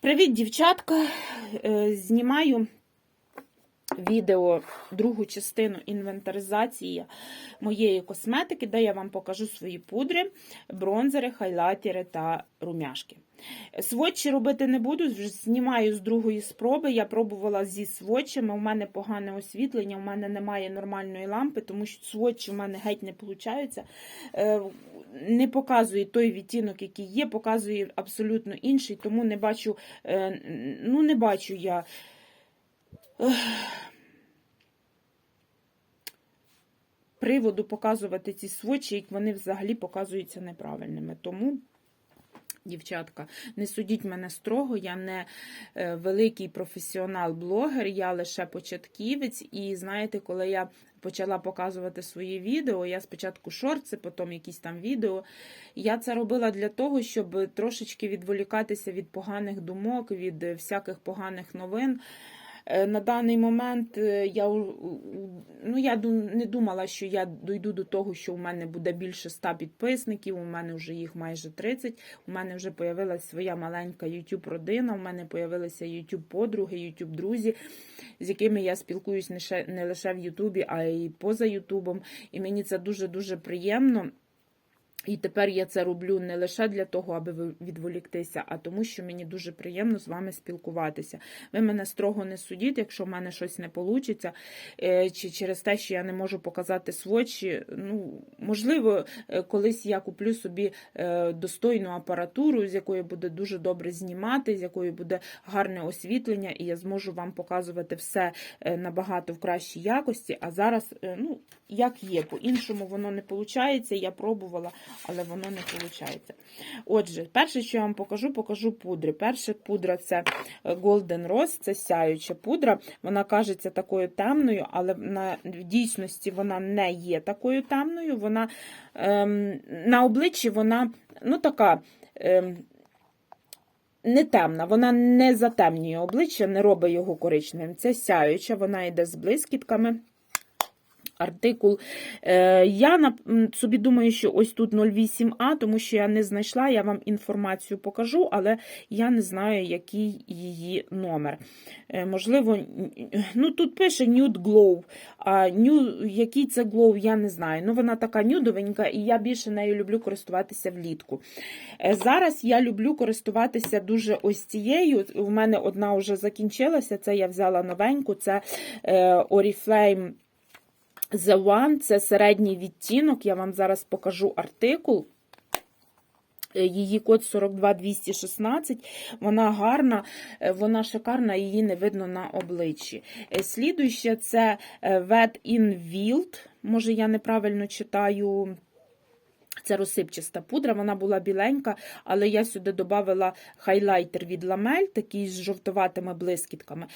Привіт, дівчатка! Е, Знімаю відео, другу частину інвентаризації моєї косметики, де я вам покажу свої пудри, бронзери, хайлайтери та румяшки. Сводчі робити не буду, вже знімаю з другої спроби. Я пробувала зі сводчами, у мене погане освітлення, у мене немає нормальної лампи, тому що сводчі у мене геть не виходить. Не показує той відтінок, який є, показує абсолютно інший, тому не бачу, е, ну не бачу я. Приводу показувати ці сводчі, як вони взагалі показуються неправильними. Тому Дівчатка, не судіть мене строго, я не е, великий професіонал-блогер, я лише початківець. І знаєте, коли я почала показувати свої відео, я спочатку шорти, потім якісь там відео. Я це робила для того, щоб трошечки відволікатися від поганих думок, від е, всяких поганих новин. Е, На даний момент е, я ну, я не думала, що я дойду до того, що у мене буде більше 100 підписників. У мене вже їх майже 30. У мене вже появилася своя маленька YouTube родина. У мене появилися YouTube подруги, YouTube друзі, з якими я спілкуюсь не лише в Ютубі, а й поза Ютубом. І мені це дуже дуже приємно. І тепер я це роблю не лише для того, аби відволіктися, а тому, що мені дуже приємно з вами спілкуватися. Ви мене строго не судіть, якщо в мене щось не вийде, чи через те, що я не можу показати свочі. Ну, можливо, е, колись я куплю собі е, достойну апаратуру, з якої буде дуже добре знімати, з якої буде гарне освітлення, і я зможу вам показувати все е, набагато в кращій якості. А зараз, ну, як є, по-іншому воно не виходить. Я пробувала, але воно не виходить. Отже, перше, що я вам покажу, покажу пудри. Перша пудра це е, Golden Rose, це сяюча пудра. Вона кажеться такою темною, але на, в дійсності вона не є такою темною. Вона ем, на обличчі вона ну така. Ем, не темна, вона не затемнює обличчя, не робить його коричневим. Це сяюча, вона йде з блискітками. Артикул. Е, я собі думаю, що ось тут 08А, тому що я не знайшла, я вам інформацію покажу, але я не знаю, який її номер. Е, можливо, ну тут пише Nude Glow, а ню, який це Glow, я не знаю. Ну, вона така нюдовенька, і я більше нею люблю користуватися влітку. Е, зараз я люблю користуватися дуже ось цією. У мене одна вже закінчилася, це я взяла новеньку, це Oriflame The One це середній відтінок. Я вам зараз покажу артикул. Е, Її код 42216. Вона гарна, е, вона шикарна, її не видно на обличчі. Е, Слідуюче це Wet in Wild. Може, я неправильно читаю. Це розсипчаста пудра, вона була біленька, але я сюди додавала хайлайтер від ламель, такий з жовтуватими блискітками.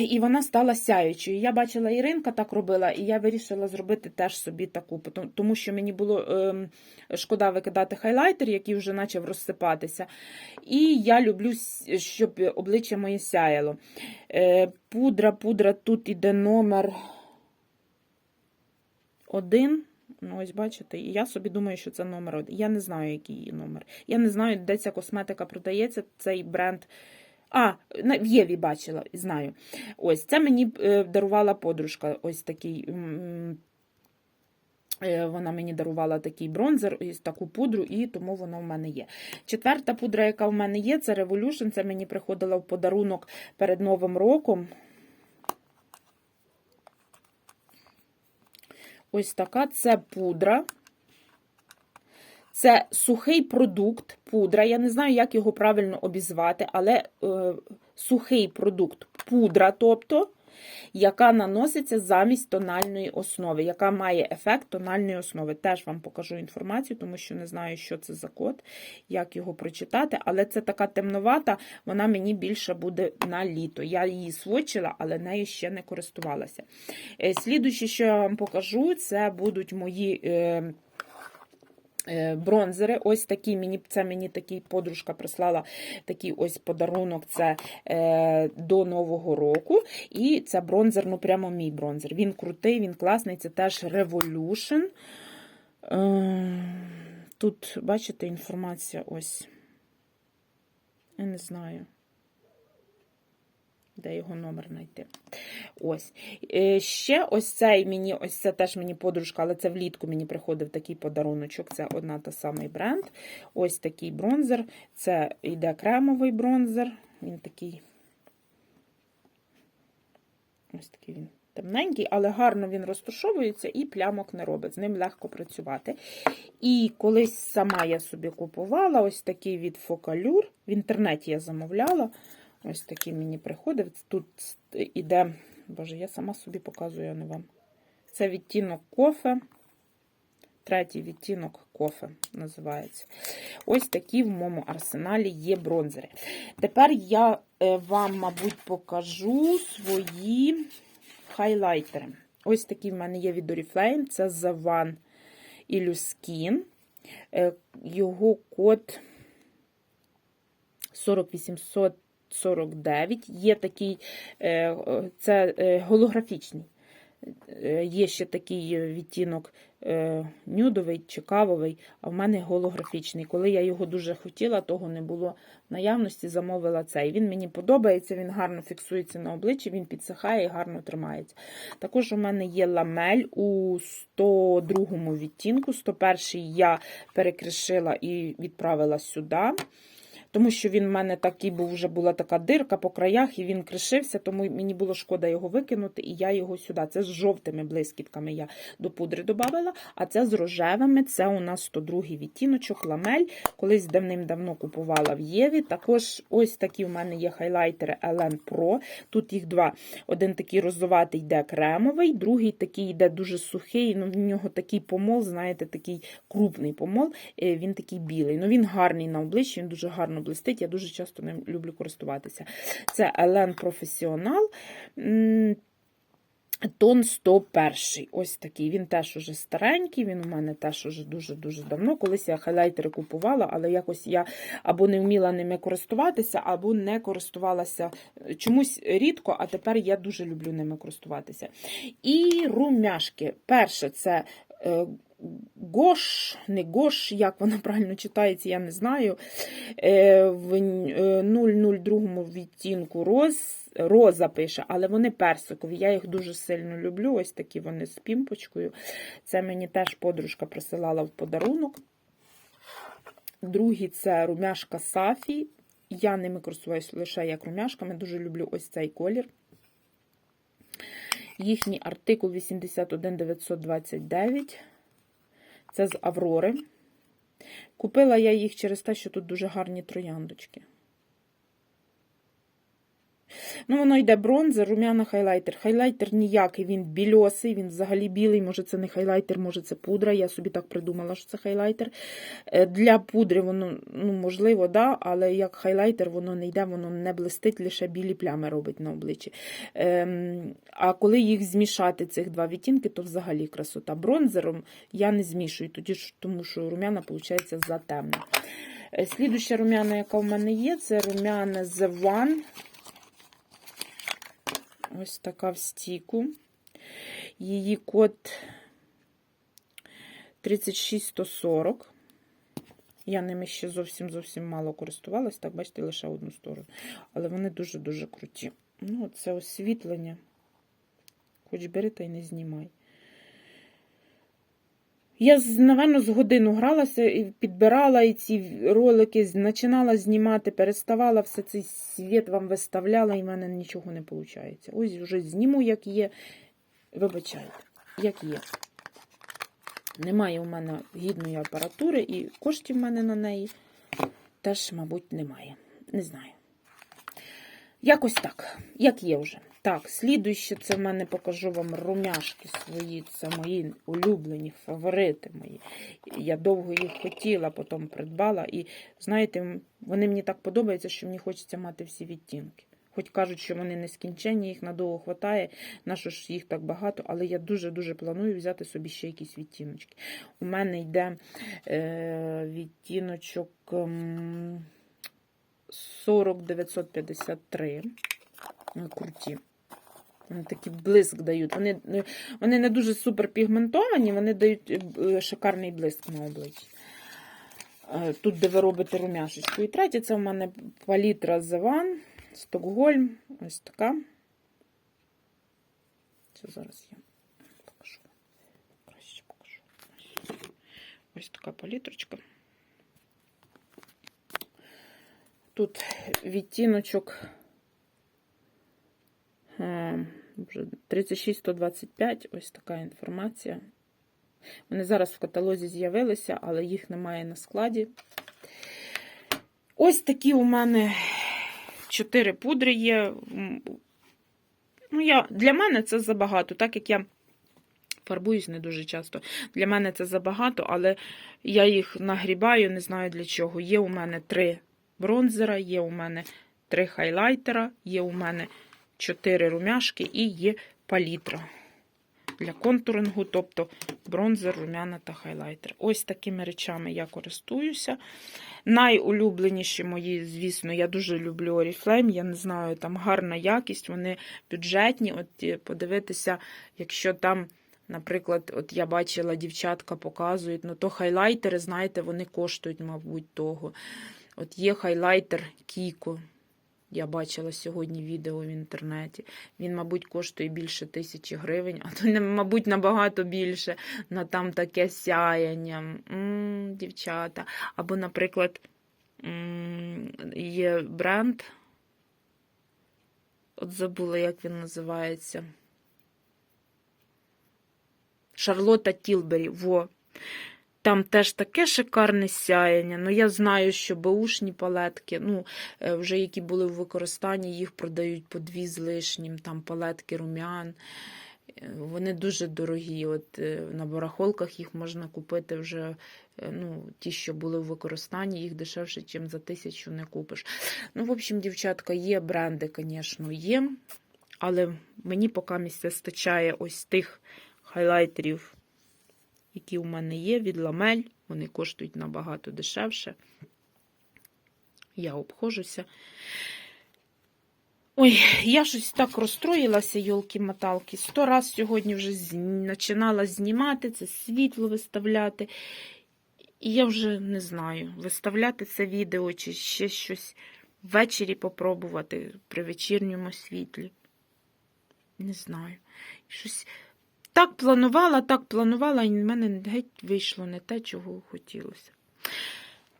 І вона стала сяючою. Я бачила, Іринка так робила, і я вирішила зробити теж собі таку, тому що мені було ем, шкода викидати хайлайтер, який вже почав розсипатися. І я люблю, щоб обличчя моє сяяло. Е, Пудра, пудра, тут іде номер один. Ну, ось бачите, і я собі думаю, що це номер один. Я не знаю, який її номер. Я не знаю, де ця косметика продається, цей бренд. А, в Єві бачила, знаю. Ось це мені е, дарувала подружка. Ось такий. е, Вона мені дарувала такий бронзер, таку пудру, і тому воно в мене є. Четверта пудра, яка в мене є, це Revolution. Це мені приходила в подарунок перед Новим роком. Ось така це пудра. Це сухий продукт, пудра. Я не знаю, як його правильно обізвати, але е, сухий продукт пудра, тобто, яка наноситься замість тональної основи, яка має ефект тональної основи. Теж вам покажу інформацію, тому що не знаю, що це за код, як його прочитати. Але це така темновата, вона мені більше буде на літо. Я її свочила, але нею ще не користувалася. Е, Слідуюче, що я вам покажу, це будуть мої. Е, Бронзери, ось такі мені це мені такий подружка прислала такий ось подарунок. Це е, до Нового року. І це бронзер, ну прямо мій бронзер. Він крутий, він класний. Це теж Revolution. Е, тут, бачите, інформація ось. Я не знаю. Де його номер знайти? Ось. Е, ще ось цей мені, ось це теж мені подружка, але це влітку мені приходив такий подаруночок. Це одна та самий бренд. Ось такий бронзер. Це йде кремовий бронзер. Він такий. Ось такий він темненький, але гарно він розташовується і плямок не робить. З ним легко працювати. І колись сама я собі купувала ось такий від Focallure. В інтернеті я замовляла. Ось такий мені приходив. Тут іде, боже, я сама собі показую, а не вам. Це відтінок кофе. Третій відтінок кофе називається. Ось такі в моєму арсеналі є бронзери. Тепер я е, вам, мабуть, покажу свої хайлайтери. Ось такі в мене є від Oriflame. Це One Illuskin. Е, Його код 40849. Є такий, е, це е, голографічний. Е, Є ще такий відтінок нюдовий чи кавовий, а в мене голографічний. Коли я його дуже хотіла, того не було в наявності, замовила цей. Він мені подобається, він гарно фіксується на обличчі, він підсихає і гарно тримається. Також у мене є ламель у 102 відтінку. 101 я перекришила і відправила сюди. Тому що він в мене такий був, вже була така дирка по краях, і він кришився, тому мені було шкода його викинути, і я його сюди. Це з жовтими блискітками я до пудри додавала, а це з рожевими. Це у нас 102 відтіночок, ламель. Колись давним-давно купувала в Єві. Також ось такі в мене є хайлайтери LN Pro. Тут їх два. Один такий розоватий йде кремовий, другий такий йде дуже сухий. Ну, В нього такий помол, знаєте, такий крупний помол. е, Він такий білий. Ну Він гарний на обличчі, він дуже гарно блистить. Я дуже часто ним люблю користуватися. Це Елен Професіонал. Тон 101. Ось такий. Він теж уже старенький, він у мене теж уже дуже-дуже давно. Колись я хайлайтери купувала, але якось я або не вміла ними користуватися, або не користувалася чомусь рідко, а тепер я дуже люблю ними користуватися. І румяшки. Перше, це. Е, Гош, не Гош, як вона правильно читається, я не знаю. Е, В е, 002 відтінку роз, роза пише, але вони персикові. Я їх дуже сильно люблю. Ось такі вони з пімпочкою. Це мені теж подружка присилала в подарунок. Другі це румяшка Сафі. Я ними користуюсь лише як румяшками. Дуже люблю ось цей колір. Їхній артикул 81929. Це з Аврори. Купила я їх через те, що тут дуже гарні трояндочки. Ну, воно йде бронзер, рум'яна хайлайтер. Хайлайтер ніякий, він більосий, він взагалі білий. Може, це не хайлайтер, може, це пудра. Я собі так придумала, що це хайлайтер. Е, Для пудри воно, ну, можливо, да, але як хайлайтер воно не йде, воно не блистить, лише білі плями робить на обличчі. Ем, а коли їх змішати, цих два відтінки, то взагалі красота. Бронзером я не змішую, тоді ж, тому що рум'яна, виходить, затемна. Е, Слідуща рум'яна, яка в мене є, це рум'яна The One. Ось така в стіку. Її код 36140. Я ними ще зовсім зовсім мало користувалась, так, бачите, лише одну сторону. Але вони дуже-дуже круті. Ну, це освітлення. Хоч бери та й не знімай. Я, напевно, з годину гралася і підбирала і ці ролики, починала знімати, переставала все цей світ вам виставляла, і в мене нічого не виходить. Ось вже зніму, як є. Вибачайте, як є. Немає у мене гідної апаратури, і коштів в мене на неї теж, мабуть, немає. Не знаю. Якось так, як є вже. Так, слідуюче, це в мене покажу вам румяшки свої. Це мої улюблені фаворити мої. Я довго їх хотіла, потім придбала. І знаєте, вони мені так подобаються, що мені хочеться мати всі відтінки. Хоч кажуть, що вони нескінченні, їх надовго хватає, на що ж їх так багато, але я дуже-дуже планую взяти собі ще якісь відтіночки. У мене йде е, відтіночок ем, 40953. Круті. Такий блиск дають. Вони, не- вони не дуже суперпігментовані, вони дають е, шикарний блиск на обличчі. Е, Тут, де ви робите румяшечку. І третє, це в мене палітра The Стокгольм. Ось така. Це зараз я покажу. Краще покажу. Ось така палітрочка. Тут відтіночок е, 36-125, ось така інформація. Вони зараз в каталозі з'явилися, але їх немає на складі. Ось такі у мене чотири пудри є. Ну, я, для мене це забагато, так як я фарбуюсь не дуже часто. Для мене це забагато, але я їх нагрібаю, не знаю для чого. Є у мене три бронзера, є у мене три хайлайтера, є у мене чотири румяшки і є палітра для контурингу, тобто бронзер, румяна та хайлайтер. Ось такими речами я користуюся. Найулюбленіші мої, звісно, я дуже люблю Oriflame, я не знаю, там гарна якість, вони бюджетні. От е, подивитися, якщо там. Наприклад, от я бачила, дівчатка показують, ну то хайлайтери, знаєте, вони коштують, мабуть, того. От є хайлайтер Кіко. Я бачила сьогодні відео в інтернеті. Він, мабуть, коштує більше тисячі гривень, а то, мабуть, набагато більше на там таке сяяння. М, дівчата. Або, наприклад, м, є бренд. От забула, як він називається. Шарлотта Тілбері. Во. Там теж таке шикарне сяяння. Ну, я знаю, що беушні палетки, ну, е, вже які були в використанні, їх продають по дві з лишнім, там палетки румян. Е, Вони дуже дорогі. От е, на барахолках їх можна купити вже, ну, ті, що були в використанні, їх дешевше, ніж за тисячу не купиш. Ну, в общем, дівчатка, є бренди, звісно, є. Але мені поки місце стачає ось тих хайлайтерів які у мене є від ламель. Вони коштують набагато дешевше. Я обходжуся. Ой, я щось так розстроїлася, йолки-маталки. Сто раз сьогодні вже починала знімати це світло виставляти. І я вже не знаю, виставляти це відео чи ще щось ввечері попробувати при вечірньому світлі. Не знаю. Щось так планувала, так планувала, і в мене геть вийшло не те, чого хотілося.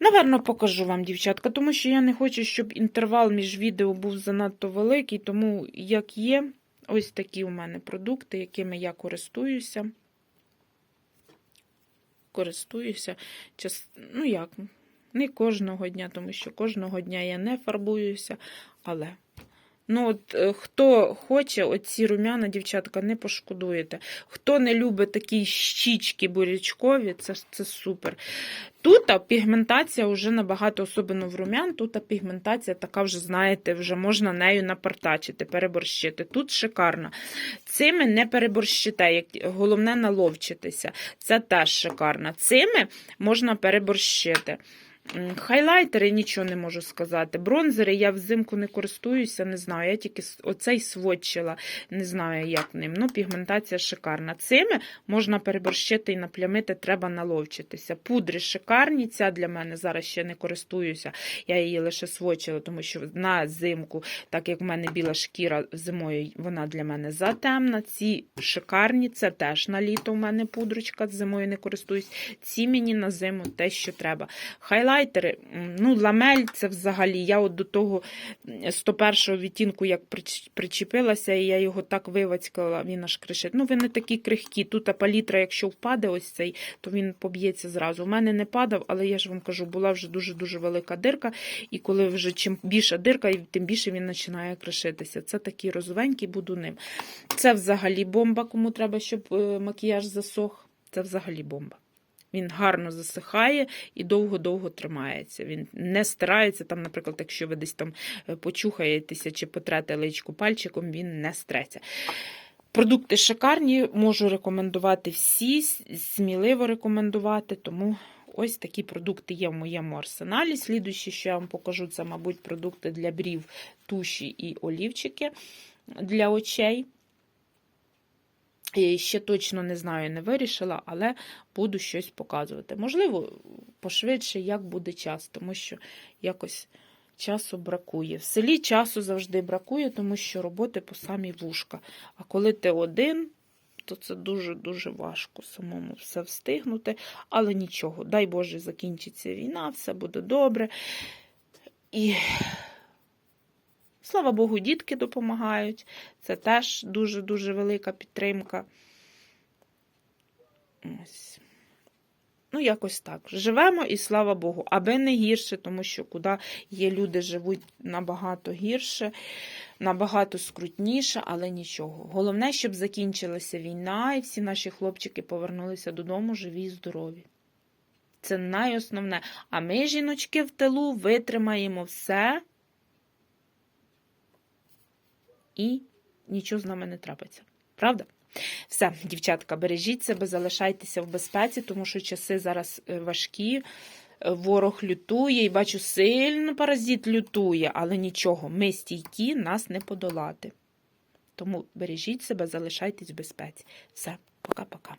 Наверно, покажу вам, дівчатка, тому що я не хочу, щоб інтервал між відео був занадто великий, тому, як є, ось такі у мене продукти, якими я користуюся. Користуюся. Час... Ну як, не кожного дня, тому що кожного дня я не фарбуюся, але. Ну, от е, хто хоче, оці румяна, дівчатка, не пошкодуєте. Хто не любить такі щічки бурячкові, це, це супер. Тут пігментація вже набагато, особливо в румян, тут пігментація така вже, знаєте, вже можна нею напартачити, переборщити. Тут шикарно. Цими не переборщите, як, головне наловчитися. Це теж шикарно. Цими можна переборщити. Хайлайтери нічого не можу сказати. Бронзери я взимку не користуюся, не знаю. Я тільки оцей сводчила, не знаю, як ним. Ну, пігментація шикарна. Цими можна переборщити і наплямити, треба наловчитися. Пудри шикарні. Ця для мене зараз ще не користуюся. Я її лише сводчила, тому що на зимку, так як в мене біла шкіра зимою, вона для мене затемна. Ці шикарні, це теж на літо у мене пудрочка, зимою не користуюсь. Ці мені на зиму те, що треба. Хайлайтери, м, ну, ламель це взагалі. Я от до того м, 101 відтінку, як причепилася, і я його так вивацькала, він аж кришить. Ну, ви не такі крихкі. Тут а палітра, якщо впаде ось цей, то він поб'ється зразу. У мене не падав, але я ж вам кажу, була вже дуже-дуже велика дирка. І коли вже чим більша дирка, тим більше він починає кришитися. Це такий розовенький, буду ним. Це взагалі бомба, кому треба, щоб е, макіяж засох. Це взагалі бомба. Він гарно засихає і довго-довго тримається. Він не стирається. Там, наприклад, якщо ви десь там е, почухаєтеся чи потрете личку пальчиком, він не стреться. Продукти шикарні, можу рекомендувати всі, сміливо рекомендувати, тому ось такі продукти є в моєму арсеналі. Слідуючі, що я вам покажу, це, мабуть, продукти для брів, туші і олівчики для очей. Ще точно не знаю, не вирішила, але буду щось показувати. Можливо, пошвидше, як буде час, тому що якось часу бракує. В селі часу завжди бракує, тому що роботи по самі вушка. А коли ти один, то це дуже-дуже важко самому все встигнути. Але нічого, дай Боже, закінчиться війна, все буде добре. І слава Богу, дітки допомагають. Це теж дуже-дуже велика підтримка. Ось. Ну, якось так. Живемо і слава Богу, аби не гірше, тому що куди є люди, живуть набагато гірше, набагато скрутніше, але нічого. Головне, щоб закінчилася війна, і всі наші хлопчики повернулися додому живі і здорові. Це найосновне. А ми, жіночки, в тилу витримаємо все. І нічого з нами не трапиться. Правда? Все, дівчатка, бережіть себе, залишайтеся в безпеці, тому що часи зараз е, важкі. Е, Ворог лютує, і бачу, сильно паразит лютує, але нічого, ми стійкі, нас не подолати. Тому бережіть себе, залишайтесь в безпеці. Все, пока-пока.